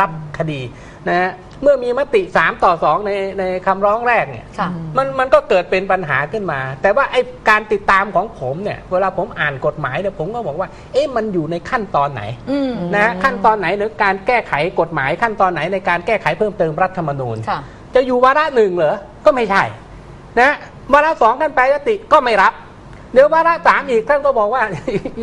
รับคดีนะฮะเมื่อมีมติ 3 ต่อ 2 ในในคำร้องแรกเนี่ยค่ะ มันมันก็เกิดเป็นปัญหาขึ้นมา แต่ว่าไอ้การติดตามของผมเนี่ยเวลาผมอ่านกฎหมายเนี่ยผมก็บอกว่า เอ๊ะมันอยู่ในขั้นตอนไหนอืม นะฮะขั้นตอนไหนหรือการแก้ไขกฎหมายขั้นตอนไหนในการแก้ไขเพิ่มเติมรัฐธรรมนูญ ค่ะ จะอยู่วาระหนึ่งเหรอ ก็ไม่ใช่ นะวาระสองท่านไปยติก็ไม่รับ เดี๋ยววาระสามอีกท่านก็บอกว่า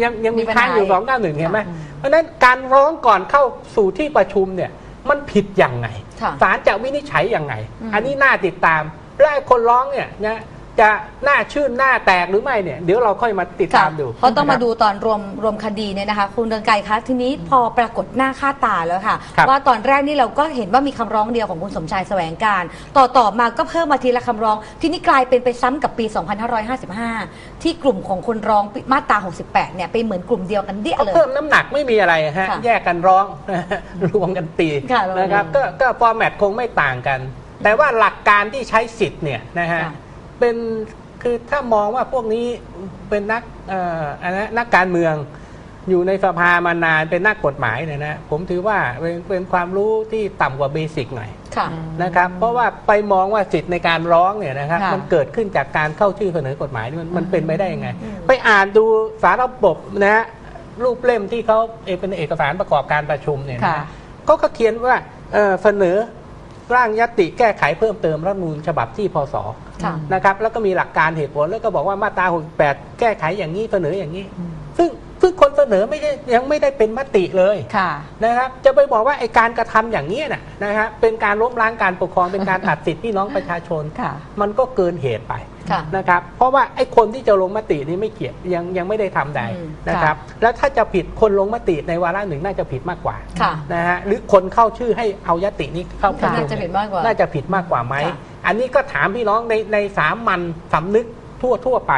ยังยังมีมีปัญหาค้างอยู่อีกสองเก้าหนึ่งเห็นไหมอืมเพ ราะฉะนั้นการร้องก่อนเข้าสู่ที่ประชุมเนี่ยมันผิดยังไงค่ะศาลจะวินิจฉัยยังไงอืมอันนี้น่าติดตามและไอ้คนร้องเนี่ยนะ จะหน้าชื่นหน้าแตกหรือไม่เนี่ยเดี๋ยวเราค่อยมาติดค่ะตามดูเพราะต้องมานะครับดูตอนรวมรวมคดีเนี่ยนะคะ คุณเดืองไกรคะทีนี้พอปรากฏหน้าค่าตาแล้วค่ะครับว่าตอนแรกนี่เราก็เห็นว่ามีคำร้องเดียวของคุณสมชายแสวงการ ต่อต่อมาก็เพิ่มมาทีละคำร้อง ทีนี้กลายเป็นไปซ้ำกับปี 2555 ที่กลุ่มของคนร้องมาตรา 68 เนี่ยเป็นเหมือนกลุ่มเดียวกันเดียก็เลยเพิ่มน้ำหนักไม่มีอะไรฮะค่ะแยกกันร้องรวมกันตีค่ะนะครับก็ก็ฟอร์แมตคงไม่ต่างกัน แต่ว่าหลักการที่ใช้สิทธิ์เนี่ยนะฮะค่ะ เป็นคือถ้ามองว่าพวกนี้เป็นนักเอ่ออะไรนะนักการเมืองอยู่ในสภามานานเป็นนักกฎหมายเนี่ยนะผมถือว่าเป็นเป็นความรู้ที่ต่ำกว่าเบสิกหน่อยค่ะนะครับ เพราะว่าไปมองว่าสิทธิ์ในการร้องเนี่ยนะครับค่ะมันเกิดขึ้นจากการเข้าชื่อเสนอกฎหมายนี่มันมันเป็นไปได้ยังไงอืมไปอ่านดูสารระบบนะฮะรูปเล่มที่เขาเอ่อเป็นเอกสารประกอบการประชุมเนี่ยนะค่ะฮะก็ก็เขียนว่าเอ่อเสนอ ร่างยติแก้ไขเพิ่มเติมรัฐธรรมนูญฉบับที่พศค่ะ นะครับแล้วก็มีหลักการเหตุผลแล้วก็บอกว่ามาตรา68 แก้ไขอย่างนี้เสนออย่างนี้ ซึ่งซึ่งคนเสนอไม่ได้ยังไม่ได้เป็นมติเลยค่ะ นะครับ จะไปบอกว่าไอการกระทำอย่างนี้นะนะครับเป็นการล้มล้างการปกครองเป็นการตัดสิทธิพี่น้องประชาชน ค่ะ มันก็เกินเหตุไป ค่ะ นะครับ เพราะว่าไอ้คนที่จะลงมตินี้ไม่เกี่ยวยังยังไม่ได้ทำใดอืมนะครับ แล้วถ้าจะผิดคนลงมติในวาระหนึ่งน่าจะผิดมากกว่าค่ะนะฮะหรือคนเข้าชื่อให้เอายตินี้เข้าประชุมน่าจะผิดมากกว่าน่าจะผิดมากกว่าไหมค่ะ อันนี้ก็ถามพี่น้องในในสามัญสำนึกทั่วทั่วไป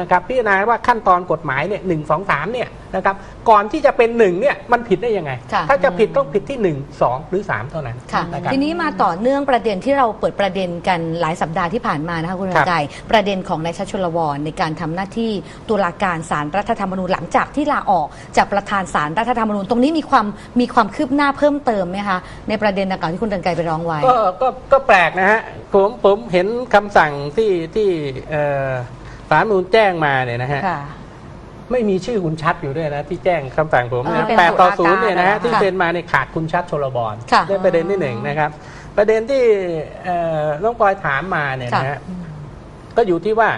นะครับพิจารณาว่าขั้นตอนกฎหมายเนี่ยหนึ่งสองสามเนี่ยนะครับก่อนที่จะเป็นหนึ่งเนี่ยมันผิดได้ยังไง ค่ะถ้าจะผิดต้องผิดที่หนึ่งสองหรือสามเท่านั้นค่ะ นะครับ ทีนี้มาต่อเนื่องประเด็นที่เราเปิดประเด็นกันหลายสัปดาห์ที่ผ่านมานะคะคุณครับใจประเด็นของนายชัชชลวรในการทำหน้าที่ตุลาการศาลรรัฐธรรมนูญหลังจากที่ลาออกจากประธานศาลรัฐธรรมนูญตรงนี้มีความมีความคืบหน้าเพิ่มเติมไหมคะในประเด็นดังกล่าวที่คุณเดินไกรไปร้องไว้ ก็ก็ก็แปลกนะฮะผมผมเห็นคำสั่งที่ที่เอ่อ สารมนูญแจ้งมาเนี่ยนะฮะค่ะ ไม่มีชื่อคุณชัดอยู่ด้วยนะ ที่แจ้งคำสั่งผมอ่านะเป็นแปดต่อศูนย์เนี่ยนะฮะการที่เป็นมาในยขาดคุณชัดชลบอลค่ะนี่ประเด็นที่หนึ่งนะครับ ประเด็นที่เอ่อน้องปอยถามมาเนี่ยนะฮะก็อยู่ที่ว่า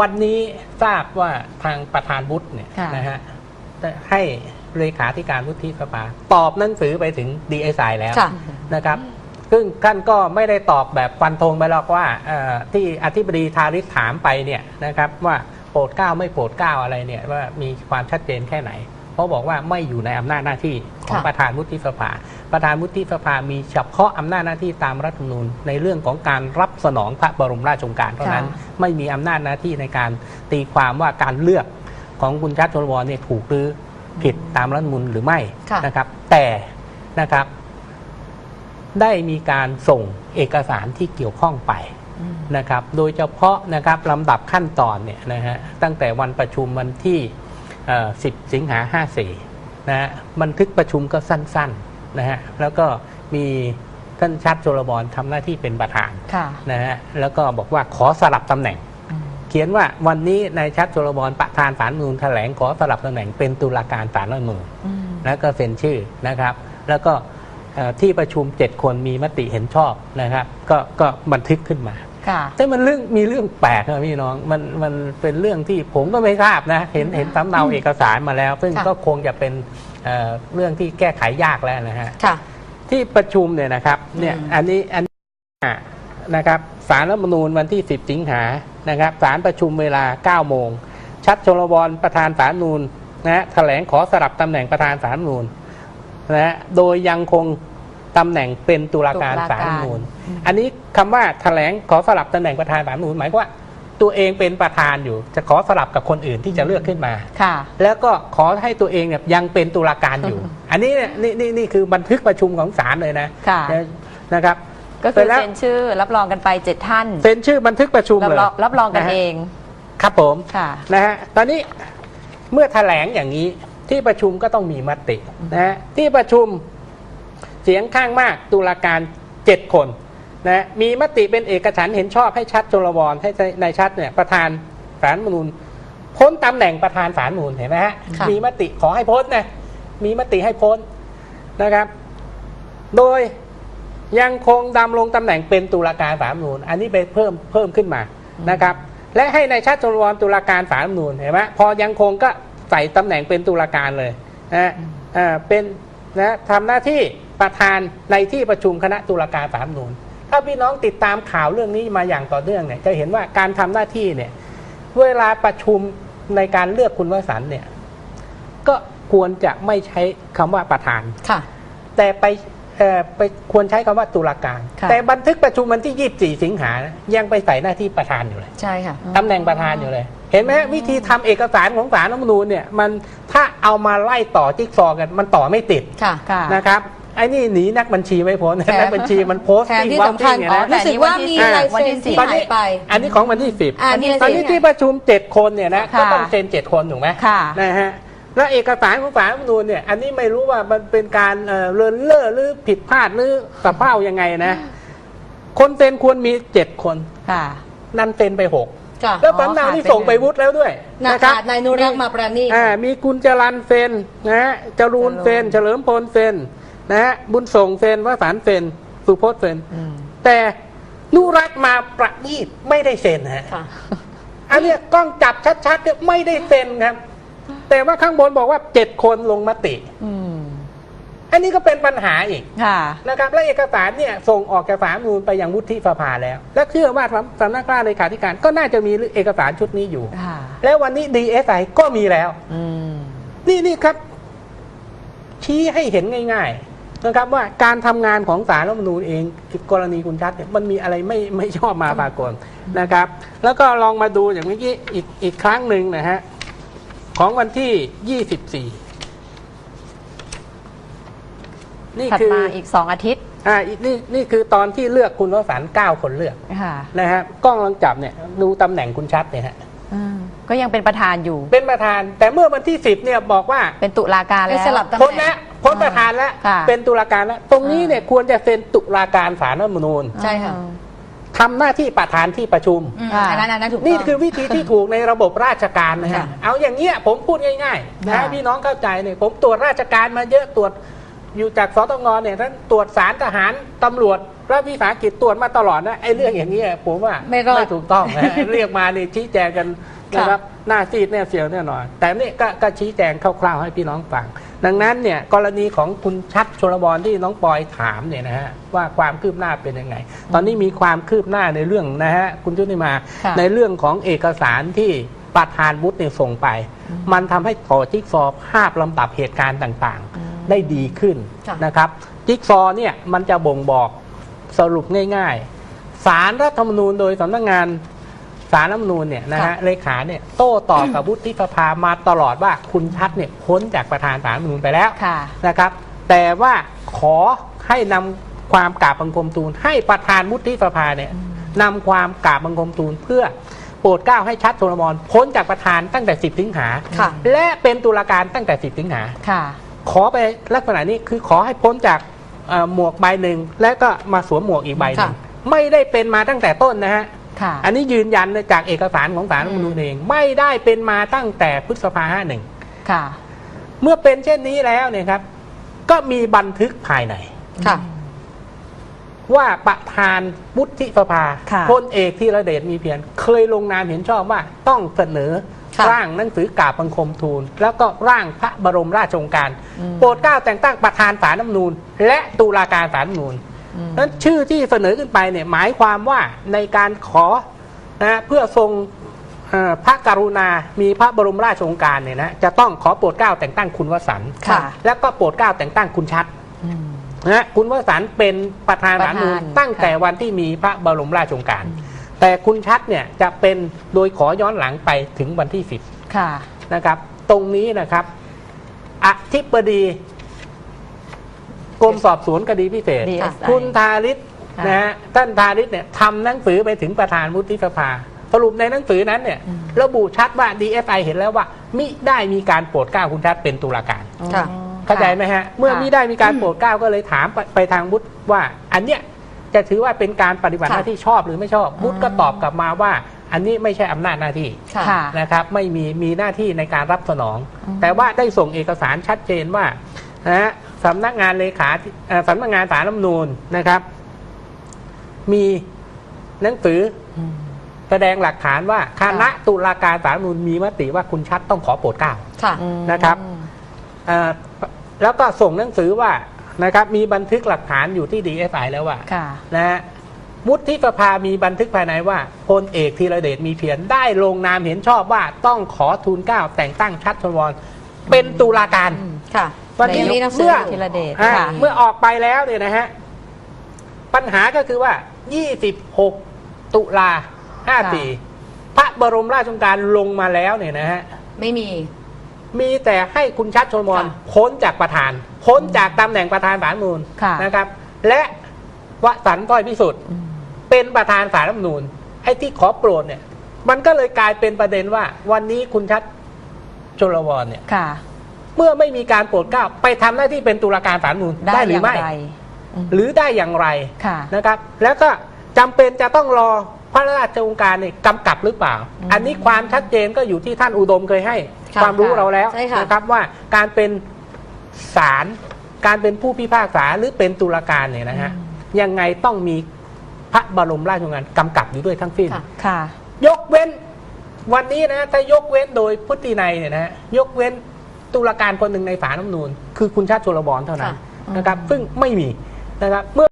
วันนี้ทราบว่าทางประธานวุฒิเนี่ยค่ะ นะฮะให้เลขาธิการวุฒิสภาตอบหนังสือไปถึงดีเอสไแล้วค่ะ นะครับ ซึ่งท่านก็ไม่ได้ตอบแบบฟันธงไปหรอกว่าเอ่อที่อธิบดีทาริศถามไปเนี่ยนะครับว่าโปรดเกล้าไม่โปรดเกล้าอะไรเนี่ยว่ามีความชัดเจนแค่ไหนเพราะบอกว่าไม่อยู่ในอำนาจหน้าที่ของค่ะประธานวุฒิสภา ประธานวุฒิสภามีเฉพาะอำนาจหน้าที่ตามรัฐธรรมนูญในเรื่องของการรับสนองพระบรมราชโองการเท่านั้นค่ะไม่มีอำนาจหน้าที่ในการตีความว่าการเลือกของคุณชัดชนวรเนี่ยถูกหรือผิดตามรัฐธรรมนูญหรือไม่ค่ะนะครับ แต่นะครับ ได้มีการส่งเอกสารที่เกี่ยวข้องไปนะครับ โดยเฉพาะนะครับลำดับขั้นตอนเนี่ยนะฮะตั้งแต่วันประชุมวันที่เอ่อ10 สิงหา54นะฮะบันทึกประชุมก็สั้นๆนะฮะแล้วก็มีท่านชัดโจรบอลทำหน้าที่เป็นประธานค่ะนะฮะแล้วก็บอกว่าขอสลับตำแหน่ง เขียนว่าวันนี้นายชัดโจรบอลประธานศาลรัฐธรรมนูญแถลงขอสลับตำแหน่งเป็นตุลาการศาลรัฐธรรมนูญแล้วก็เซ็นชื่อนะครับ แล้วก็เอ่อ ที่ประชุม 7 คนมีมติเห็นชอบนะครับก็ก็บันทึกขึ้นมาค่ะแต่มันเรื่องมีเรื่องแปลกนะพี่น้องมันมันเป็นเรื่องที่ผมก็ไม่ทราบนะ เห็นเห็นสำเนาเอกสารมาแล้ว ซึ่งค่ะก็คงจะเป็นเอ่อเรื่องที่แก้ไขยากแล้วนะฮะค่ะที่ประชุมเนี่ยนะครับเนี่ยอืมอันนี้อันนี้นะครับสารรัฐธรรมนูญวันที่ 10 สิงหานะครับสารประชุมเวลา 9 โมง ชัดชลวรประธานสารรัฐธรรมนูญนะฮะแถลงขอสลับตำแหน่งประธานสารรัฐธรรมนูญนะฮะโดยยังคง ตำแหน่งเป็นตุลาการตุลาการสารรัฐธรรมนูญอันนี้คำว่าแถลงขอสลับตำแหน่งประธานสารรัฐธรรมนูญหมายความว่าตัวเองเป็นประธานอยู่ จะขอสลับกับคนอื่นที่จะเลือกขึ้นมา ค่ะ แล้วก็ขอให้ตัวเองเนี่ยยังเป็นตุลาการอยู่ อันนี้เนี่ยนี่นี่นี่คือบันทึกประชุมของศาลเลยนะค่ะ นะครับก็คือเสร็จแล้วเซ็นชื่อรับรองกันไปเจ็ดท่านเซ็นชื่อบันทึกประชุมรับเลยรองรับรองกันะฮะเองครับผม ค่ะ นะฮะ ตอนนี้เมื่อแถลงอย่างนี้ที่ประชุมก็ต้องมีมตินะฮะที่ประชุมเสียงข้างมากตุลาการ 7 คนนะมีมติเป็นเอกฉันท์เห็นชอบให้ชัดชลวรให้นายชัดเนี่ยประธานศาลรัฐธรรมนูญพ้นตำแหน่งประธานศาลรัฐธรรมนูญเห็นไหมฮะค่ะมีมติขอให้พ้นนะมีมติให้พ้นนะครับ โดยยังคงดำรงตำแหน่งเป็นตุลาการศาลรัฐธรรมนูญอันนี้ไปเพิ่มเพิ่มขึ้นมานะครับ และให้ในายชัดชลวรตุลาการศาลรัฐธรรมนูญเห็นไหมพอยังคงก็ใส่ตำแหน่งเป็นตุลาการเลยนะฮะอ่าเป็นนะทำหน้าที่ ประธานในที่ประชุมคณะตุลาการศาลรัฐธรรมนูญถ้าพี่น้องติดตามข่าวเรื่องนี้มาอย่างต่อเนื่องเนี่ยจะเห็นว่าการทำหน้าที่เนี่ยเวลาประชุมในการเลือกคุณวสันต์เนี่ยก็ควรจะไม่ใช้คำว่าประธานค่ะ แต่ไปเอ่อไปควรใช้คำว่าตุลาการค่ะแต่บันทึกประชุมวันที่ 24 สิงหานะยังไปใส่หน้าที่ประธานอยู่เลยใช่ค่ะตำแหน่งประธานอยู่เลย เห็นไหมวิธีทำเอกสารของศาลรัฐธรรมนูญเนี่ยมันถ้าเอามาไล่ต่อจิ๊กซอว์กันมันต่อไม่ติดค่ะค่ะนะครับ ไอ้นี่หนีนักบัญชีไม่พ้นแถมนักบัญชีมันโพสต์แถมที่วัสำคัญเนี่ยอ๋อนะรู้สึกว่ามีลายวันเซ็ที่นสิบที่หายไป อันนี้ของวันที่สิบอ่านี่ตอนนี้สิบที่ประชุมเจ็ดคนเนี่ยนะค่ะก็ต้องเซ็นเจ็ดคนถูกไหมค่ะนะฮะแล้วเอกสารของศาลรัฐธรรมนูญเนี่ยอันนี้ไม่รู้ว่ามันเป็นการเอ่อเลินเล่อหรือผิดพลาดหรือสะเพร่ายังไงนะ คนเซ็นควรมีเจ็ดคนค่ะนั่นเซ็นไปหกค่ะแล้วสำเนาที่ส่งไปวุฒิแล้วด้วยนานะครัขาดนายนุรักษ์มาประณีตอ่ามีกุญจรันเซ็นนะฮะจรูนเซ็นเฉลิมพลเซ็น นะฮะบุญส่งเซ็นวสานเซ็นสุพจน์เซ็นอืมแต่นุรักษ์มาประณีตไม่ได้เซ็นฮะค่ะอันเนี้ยกล้องจับชัดๆเนี่ยไม่ได้เซ็นครับ แต่ว่าข้างบนบอกว่าเจ็ดคนลงมติอืมอันนี้ก็เป็นปัญหาอีกค่ะนะครับและเอกสารเนี่ยส่งออกจากสารรัฐธรรมนูญไปยังวุฒิสภาแล้ว และเชื่อว่าสำนักงานเลขาธิการก็น่าจะมีเอกสารชุดนี้อยู่ค่ะแล้ววันนี้ DSI ก็มีแล้วอืมนี่นี่ครับ ชี้ให้เห็นง่ายๆ นะครับว่าการทำงานของสารรัฐธรรมนูญเองกรณีคุณชัดเนี่ยมันมีอะไรไม่ไม่ชอบมาปรากฏนะครับ แล้วก็ลองมาดูอย่างเมื่อกี้อีกอีกครั้งหนึ่งนะฮะของวันที่ 24 นี่ถัดคือมาอีกสองอาทิตย์อ่าอีกนี่นี่คือตอนที่เลือกคุณวสันต์เก้าคนเลือกค่ะนะฮะกล้องลองจับเนี่ยดูตำแหน่งคุณชัดเนี่ยฮะอืมก็ยังเป็นประธานอยู่ เป็นประธาน แต่เมื่อวันที่10เนี่ยบอกว่าเป็นตุลาการไปแล้วสลับตำแหพ้นน่แล้วง พ้นประธานแล้วค่ะ เป็นตุลาการแล้วตรงนี้เนี่ยควรจะเซ็นตุลาการศาลรัฐธรรมนูญใช่ค่ะ ทำหน้าที่ประธานที่ประชุม อืมค่ะอันนั้นอันนั้นถูกนี่ต้องคือวิธีที่ถูกในระบบราชการนะฮะค่ะเอาอย่างเงี้ยผมพูดง่ายๆนะค่ะ ให้พี่น้องเข้าใจเนี่ยผมตรวจราชการมาเยอะตรวจอยู่จากสตงเนี่ยท่านตรวจสารทหารตำรวจรัฐวิสาหกิจตรวจมาตลอดนะไอ้เรื่องอย่างเงี้ยผมว่าไม่รอดถูกต้องนะ เรียกมาเนี่ยชี้แจงกันนะครับหน้าซีดเนี่ยเสียวแน่นอนแต่นี่ก็ก็ชี้แจงคร่าวๆให้พี่น้องฟัง ดังนั้นเนี่ยกรณีของคุณชัดชลบรที่น้องปอยถามเนี่ยนะฮะว่าความคืบหน้าเป็นยังไง ตอนนี้มีความคืบหน้าในเรื่องนะฮะคุณจุติมาค่ะในเรื่องของเอกสารที่ประธานวุฒิเนี่ยส่งไป มันทำให้ต่อจิ๊กซอว์ภาพลำดับเหตุการณ์ต่างๆ ได้ดีขึ้นค่ะนะครับจิ๊กซอว์เนี่ยมันจะบ่งบอกสรุปง่ายๆ สารรัฐธรรมนูญโดยสำนักงาน สารรัฐธรรมนูญเนี่ยนะฮะค่ะเลขาเนี่ยโต้ตอบกับวุฒิสภามาตลอดว่าคุณชัดเนี่ยพ้นจากประธานสารรัฐธรรมนูญไปแล้วค่ะ นะครับ แต่ว่าขอให้นำความกราบบังคมทูล ให้ประธานวุฒิสภาเนี่ยนำความกราบบังคมทูลเพื่อโปรดเกล้าให้ชัดโทรมรพ้นจากประธานตั้งแต่ 10สิงหาค่ะ และเป็นตุลาการตั้งแต่ 10สิงหา ค่ะ ขอไปลักษณะนี้คือขอให้พ้นจากเอ่อหมวกใบหนึ่ง และก็มาสวมหมวกอีกใบหนึ่งค่ะไม่ได้เป็นมาตั้งแต่ต้นนะฮะค่ะ อันนี้ยืนยันจากเอกสารของศาลรัฐธรรมนูญเองไม่ได้เป็นมาตั้งแต่พฤษภาห้าหนึ่งค่ะเมื่อเป็นเช่นนี้แล้วเนี่ยครับ ก็มีบันทึกภายในค่ะว่าประธานวุฒิสภาค่ะพลเอกธีรเดชมีเพียรเคยลงนามเห็นชอบว่าต้องเสนอค่ะร่างหนังสือกราบบังคมทูล แล้วก็ร่างพระบรมราชโองการอืมโปรดเกล้าแต่งตั้งประธานศาลรัฐธรรมนูญและตุลาการศาลรัฐธรรมนูญอืม นั้นชื่อที่เสนอขึ้นไปเนี่ยหมายความว่าในการขอนะเพื่อทรงเอ่อพระกรุณา มีพระบรมราชโองการเนี่ยนะจะต้องขอโปรดเกล้าแต่งตั้งคุณวสันต์ค่ะแล้วก็โปรดเกล้าแต่งตั้งคุณชัดอืมนะฮะคุณวสันต์เป็นประธานประศาธานลรัฐธรรมนูญตั้งแต่ค่ะวันที่มีพระบรมราชโองการ แต่คุณชัดเนี่ยจะเป็นโดยขอย้อนหลังไปถึงวันที่10ค่ะนะครับ ตรงนี้นะครับอธิบดี กรมสอบสวนคดีพิเศษ DSI คุณทาริศค่ะ นะฮะท่านทาริศเนี่ยทำหนังสือไปถึงประธานวุฒิสภา สรุปในหนังสือนั้นเนี่ยอืมระบุชัดว่า DSI เห็นแล้วว่า มิได้มีการโปรดเกล้าคุณชัดเป็นตุลาการ ค่ะอ๋อเข้าใจไหมฮะ เมื่อมิได้มีการโปรดเกล้าก็เลยถามไปไปทางวุฒิว่า อันเนี้ยจะถือว่าเป็นการปฏิบัติหค่ะน้าที่ชอบหรือไม่ชอบวุฒิก็ตอบกลับมาว่า อันนี้ไม่ใช่อำนาจหน้าที่ ค่ะ ค่ะ นะครับไม่มีมีหน้าที่ในการรับสนองอืมแต่ว่าได้ส่งเอกสารชัดเจนว่านะฮะ สำนักงานเลขาธิเอ่อสำนักงานสารรัฐธรรมนูญนะครับ มีหนังสืออืมแสดงหลักฐานว่าคณะตุลาการสารรัฐธรรมนูญมีมติว่าคุณชัดต้องขอโปรดเกล้าค่ะอืมนะครับเอ่อแล้วก็ส่งหนังสือว่านะครับ มีบันทึกหลักฐานอยู่ที่ดีเอสไอแล้วว่าค่ะนะฮะวุฒิสภามีบันทึกภายในว่าพลเอกธีรเดชมีเพียรได้ลงนามเห็นชอบว่าต้องขอทูลเกล้าแต่งตั้งชัดชวรเป็นตุลาการค่ะ วันนี้ในนี้หนังสือเมื่อธีรเดชอ่าค่ะ เมื่อออกไปแล้วเนี่ยนะฮะ ปัญหาก็คือว่า 26 ตุลา54 พระบรมราชโองการลงมาแล้วเนี่ยนะฮะ ไม่มี มีแต่ให้คุณชัดชนมรค่ะพ้นจากประธาน พ้นจากตำแหน่งประธานศาลรฐธรรมนูญค่ะ นะครับ และวสันต์ต้อยพิสุทธิ์ อืม เป็นประธานศาลรัฐธรรมนูญไอ้ที่ขอโปรดเนี่ย มันก็เลยกลายเป็นประเด็นว่า วันนี้คุณชัดชลวรเนี่ย ค่ะ เมื่อไม่มีการโปรดเกล้าไปทำหน้าที่เป็นตุลาการศาลรัฐธรรมนูญได้หรือไม่ย่างรอืมหรือได้อย่างไรค่ะนะครับ แล้วก็จำเป็นจะต้องรอพระราชองค์การเนี่ยกำกับหรือเปล่าอืมอันนี้ความชัดเจนก็อยู่ที่ท่านอุดมเคยให้ค่ะความรู้เราแล้วใช่ค่ะนะครับว่าการเป็นศาลการเป็นผู้พิพากษาหรือเป็นตุลาการเนี่ยนะฮะยังไงต้องมีพระบรมราชโองการกำกับอยู่ด้วยทั้งสิ้นค่ะค่ะยกเว้นวันนี้นะถ้ายกเว้นโดยพุทธินัยเนี่ยนะฮะยกเว้น ตุลาการคนหนึ่งในศาลรัฐธรรมนูญคือคุณชาติชลบรเท่านั้นค่ะนะครับซึ่งไม่มีนะครับเมื่อ